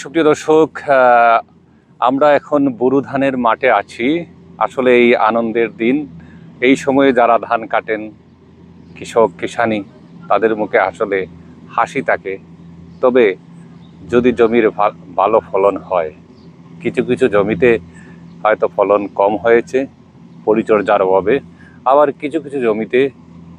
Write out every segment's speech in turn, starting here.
সুপ্রিয় দর্শক আমরা এখন বোরো ধানের মাঠে আছি। আসলে এই আনন্দের দিন। এই সময়ে যারা ধান কাটেন, কৃষক, কিষানি, তাদের মুখে আসলে হাসি থাকে। তবে যদি জমির ভালো ফলন হয়, কিছু কিছু জমিতে হয়তো ফলন কম হয়েছে, পরিচর্যার অভাবে, আবার কিছু কিছু জমিতে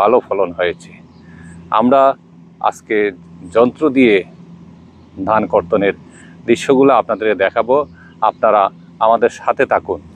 ভালো ফলন হয়েছে। আমরা আজকে যন্ত্র দিয়ে ধান কর্তনের দৃশ্যগুলো আপনাদের দেখাবো। আপনারা আমাদের সাথে থাকুন।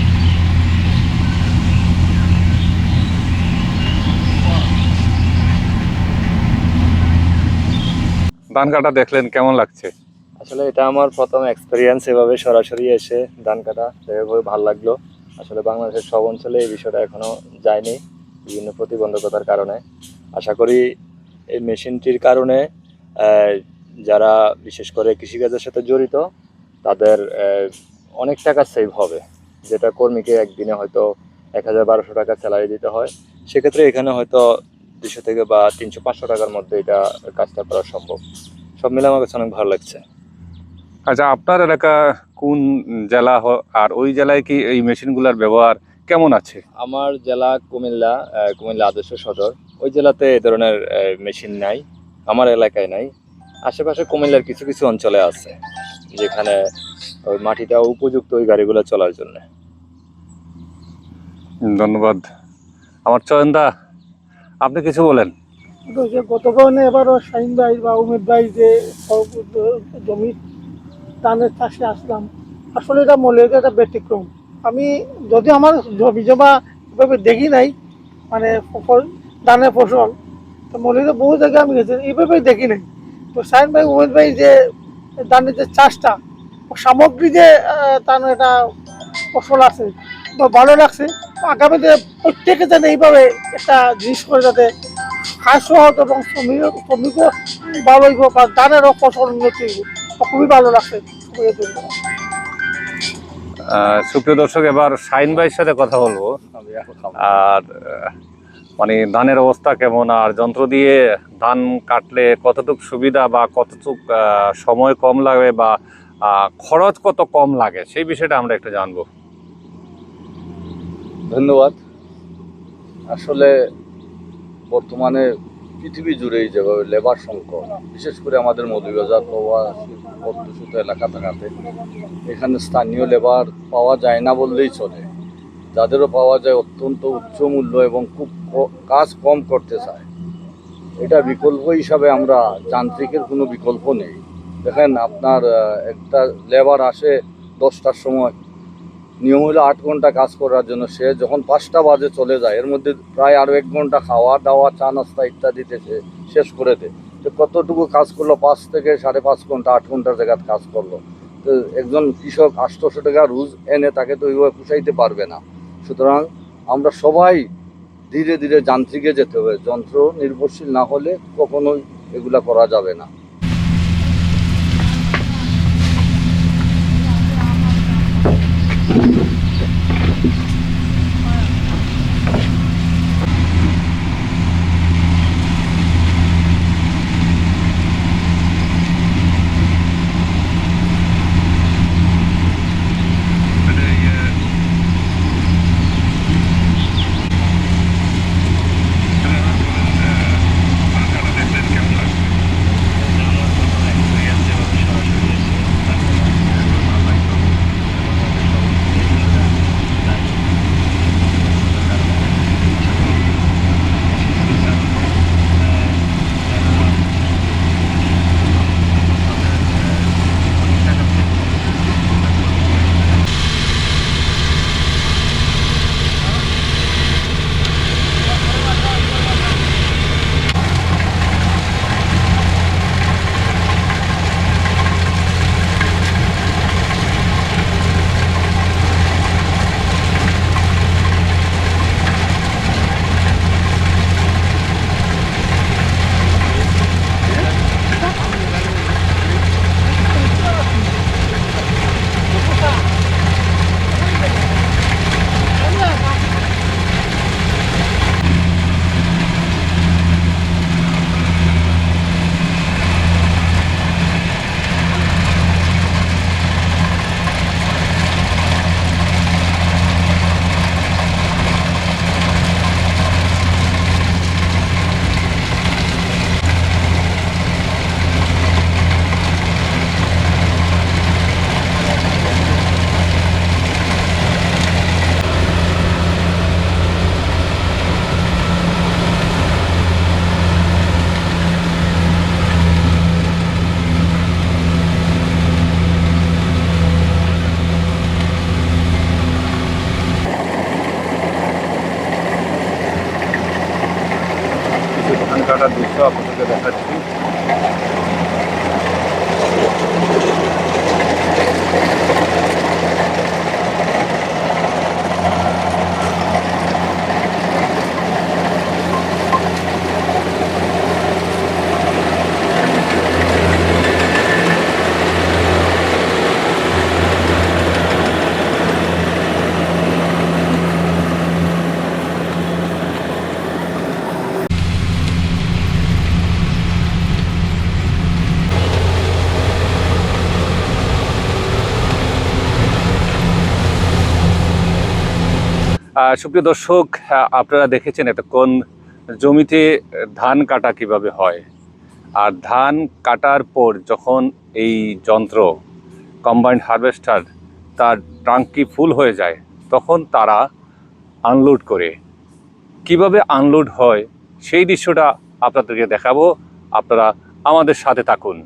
ধান কাটা দেখলেন, কেমন লাগছে? আসলে এটা আমার প্রথম এক্সপিরিয়েন্স এভাবে সরাসরি এসে ধান কাটা খুবই ভালো লাগল। আসলে বাংলাদেশের সব অঞ্চলে এই বিষয়টা এখনও যায়নি, বিভিন্ন প্রতিবন্ধকতার কারণে। আশা করি এই মেশিনটির কারণে যারা বিশেষ করে কৃষিকাজের সাথে জড়িত, তাদের অনেক টাকা সেভ হবে। যেটা কর্মীকে একদিনে হয়তো এক হাজার বারোশো টাকা স্যালারি দিতে হয়। সেক্ষেত্রে এখানে হয়তো দুশো থেকে বা তিনশো পাঁচশো টাকার মধ্যে এটা কাজটা করা সম্ভব। সব মিলে আমার কাছে অনেক ভালো লাগছে। আচ্ছা আপনার এলাকা কোন জেলা আর ওই জেলায় কি এই মেশিনগুলোর ব্যবহার কেমন আছে? আমার জেলা কুমিল্লা কুমিল্লা আদর্শ সদর। ওই জেলাতে এ ধরনের মেশিন নাই আমার এলাকায় নাই। আশেপাশে কুমিল্লার কিছু কিছু অঞ্চলে আছে যেখানে ওই মাটিটা উপযুক্ত ওই গাড়িগুলো চলার জন্য। ধন্যবাদ। আমার চয়নদা আপনি কিছু বলেন। গতকাল এবারও শাহিন ভাই বা উমেদ ভাই যে জমি ধানের চাষে আসলাম, আসলে এটা মনে একটা ব্যতিক্রম। আমি যদি আমার জমি জমা এভাবে দেখি নাই মানে ফসল, ধানের ফসল, তো মনে বহু জায়গায় আমি গেছি, এইভাবে দেখি নাই। তো শাহিন ভাই, উমেদ ভাই যে ধানের যে চাষটা সামগ্রী যে তার একটা ফসল আছে, বা ভালো লাগছে আগামীতে প্রত্যেকে যেন এইভাবে একটা জিনিস করে যাতে খাদ্য সহায়তা এবং শ্রমিক শ্রমিকও ভালো হইব বা ধানেরও ফসল উন্নতি খুবই ভালো লাগছে। সুপ্রিয় দর্শক, এবার শাইন ভাইয়ের সাথে কথা বলব। আর মানে ধানের অবস্থা কেমন, আর যন্ত্র দিয়ে ধান কাটলে কতটুকু সুবিধা বা কতটুক সময় কম লাগে বা খরচ কত কম লাগে, সেই বিষয়টা আমরা একটু জানব। ধন্যবাদ। আসলে বর্তমানে পৃথিবী জুড়েই যেভাবে লেবার সংকট, বিশেষ করে আমাদের মৌলভীবাজার প্রবাসী এলাকা থাকাতে, এখানে স্থানীয় লেবার পাওয়া যায় না বললেই চলে। যাদেরও পাওয়া যায় অত্যন্ত উচ্চ মূল্য এবং খুব কাজ কম করতে চায়। এটা বিকল্প হিসাবে আমরা যান্ত্রিকের কোনো বিকল্প নেই। দেখেন আপনার একটা লেবার আসে দশটার সময় নিয়ম হলো আট ঘণ্টা কাজ করার জন্য। সে যখন পাঁচটা বাজে চলে যায়, এর মধ্যে প্রায় আরও এক ঘণ্টা খাওয়া, দাওয়া, চা, নাস্তা ইত্যাদিতে সে শেষ করে দেয়। তো কতটুকু কাজ করল? পাঁচ থেকে সাড়ে পাঁচ ঘণ্টা, আট ঘণ্টার জায়গায় কাজ করল। তো একজন কৃষক আটশোশো টাকা রুজ এনে তাকে তো ওইভাবে পুষাইতে পারবে না। সুতরাং আমরা সবাই ধীরে ধীরে যান্ত্রিকে যেতে হবে। যন্ত্র নির্ভরশীল না হলে কখনোই এগুলা করা যাবে না। সুপ্রিয় দর্শক আপনারা দেখেছেন একটা কোন জমিতে ধান কাটা কীভাবে হয়। আর ধান কাটার পর যখন এই যন্ত্র কম্বাইন্ড হারভেস্টার তার টাঙ্কি ফুল হয়ে যায়, তখন তারা আনলোড করে। কীভাবে আনলোড হয় সেই দৃশ্যটা আপনাদেরকে দেখাবো। আপনারা আমাদের সাথে থাকুন।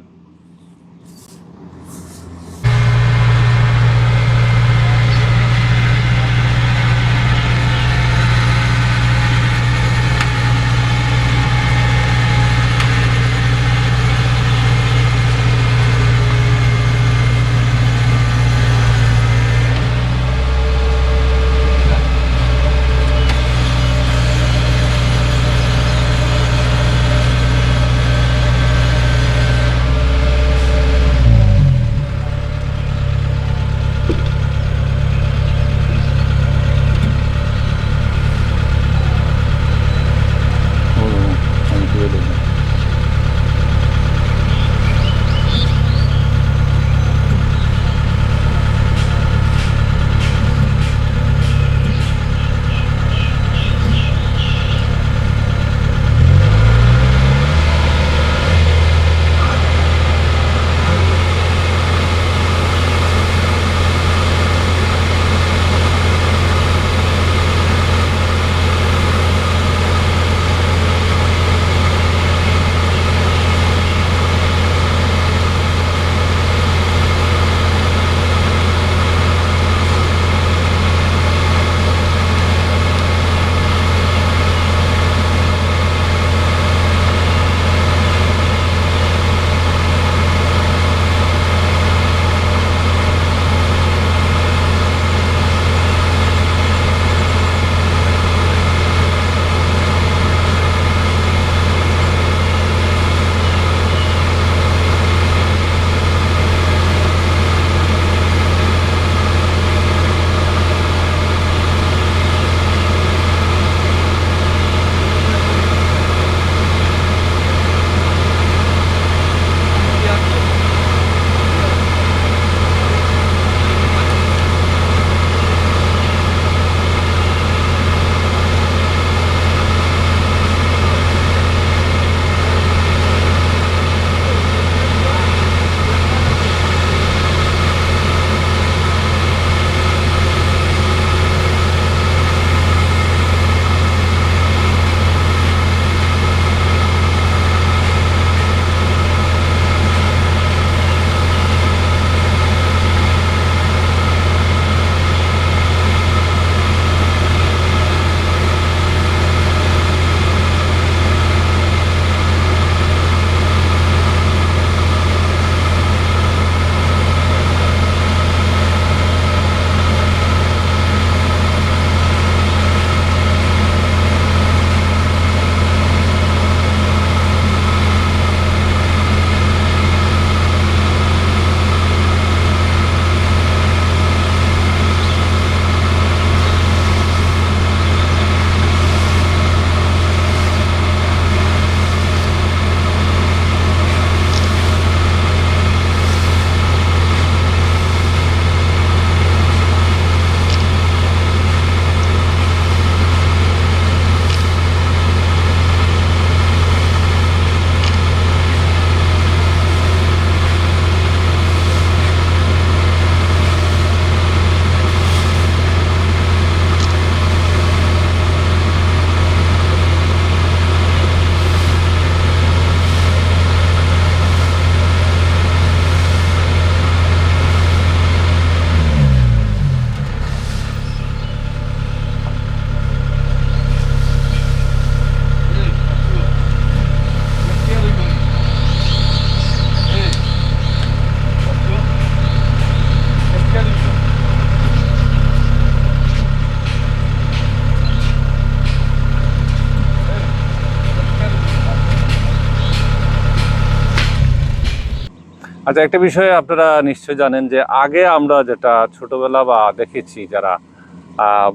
আচ্ছা একটা বিষয়ে আপনারা নিশ্চয় জানেন যে আগে আমরা যেটা ছোটবেলা বা দেখেছি যারা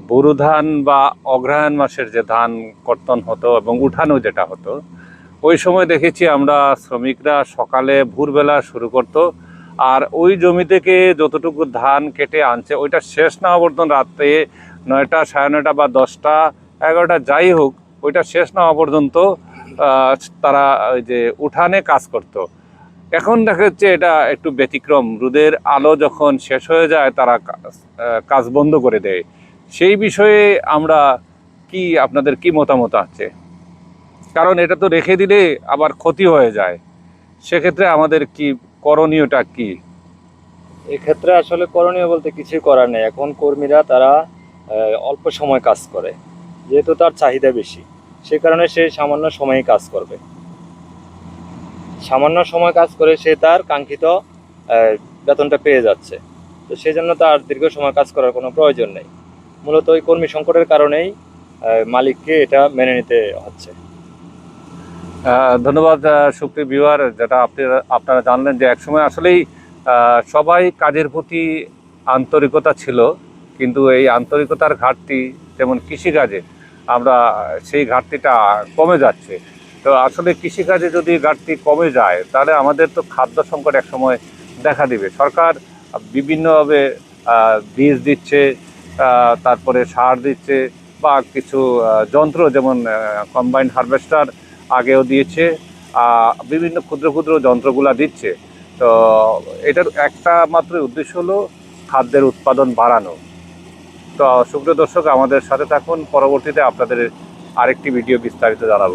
বোরো ধান বা অগ্রহায়ণ মাসের যে ধান কর্তন হতো এবং উঠানো যেটা হতো, ওই সময় দেখেছি আমরা শ্রমিকরা সকালে ভোরবেলা শুরু করতো আর ওই জমি থেকে যতটুকু ধান কেটে আনছে, ওইটা শেষ না পর্যন্ত রাত্রে নয়টা সাড়ে নয়টা বা দশটা এগারোটা যাই হোক, ওইটা শেষ না পর্যন্ত তারা ওই যে উঠানে কাজ করতো। এখন দেখা যাচ্ছে এটা একটু ব্যতিক্রম। রোদের আলো যখন শেষ হয়ে যায়, তারা কাজ- বন্ধ করে দেয়। সেই বিষয়ে আমরা কি, আপনাদের কি মতামত আছে? কারণ এটা তো রেখে দিলে আবার ক্ষতি হয়ে যায়। সেক্ষেত্রে আমাদের কি করণীয়টা কি? এক্ষেত্রে আসলে করণীয় বলতে কিছুই করার নেই। এখন কর্মীরা তারা অল্প সময় কাজ করে। যেহেতু তার চাহিদা বেশি, সে কারণে সে সামান্য সময়ে কাজ করবে। সামান্য সময় কাজ করে সে তার কাঙ্ক্ষিত বেতনটা পেয়ে যাচ্ছে। তো সেই জন্য তার দীর্ঘ সময় কাজ করার কোনো প্রয়োজন নেই। মূলত ওই কর্মী সংকটের কারণেই মালিককে এটা মেনে নিতে হচ্ছে। ধন্যবাদ সুপ্রিয় ভিউয়ার যেটা আপনি, আপনারা জানলেন যে একসময় আসলেই সবাই কাজের প্রতি আন্তরিকতা ছিল, কিন্তু এই আন্তরিকতার ঘাটতি, যেমন কৃষিকাজে, আমরা সেই ঘাটতিটা কমে যাচ্ছে। তো আসলে কৃষিকাজে যদি ঘাটতি কমে যায়, তাহলে আমাদের তো খাদ্য সংকট একসময় দেখা দিবে। সরকার বিভিন্নভাবে বীজ দিচ্ছে তারপরে সার দিচ্ছে বা কিছু যন্ত্র যেমন কম্বাইন্ড হারভেস্টার আগেও দিয়েছে বিভিন্ন ক্ষুদ্র ক্ষুদ্র যন্ত্রগুলা দিচ্ছে। তো এটার একটা মাত্র উদ্দেশ্য হলো খাদ্যের উৎপাদন বাড়ানো। তো সুপ্রিয় দর্শক, আমাদের সাথে থাকুন, পরবর্তীতে আপনাদের আরেকটি ভিডিও বিস্তারিত জানাব।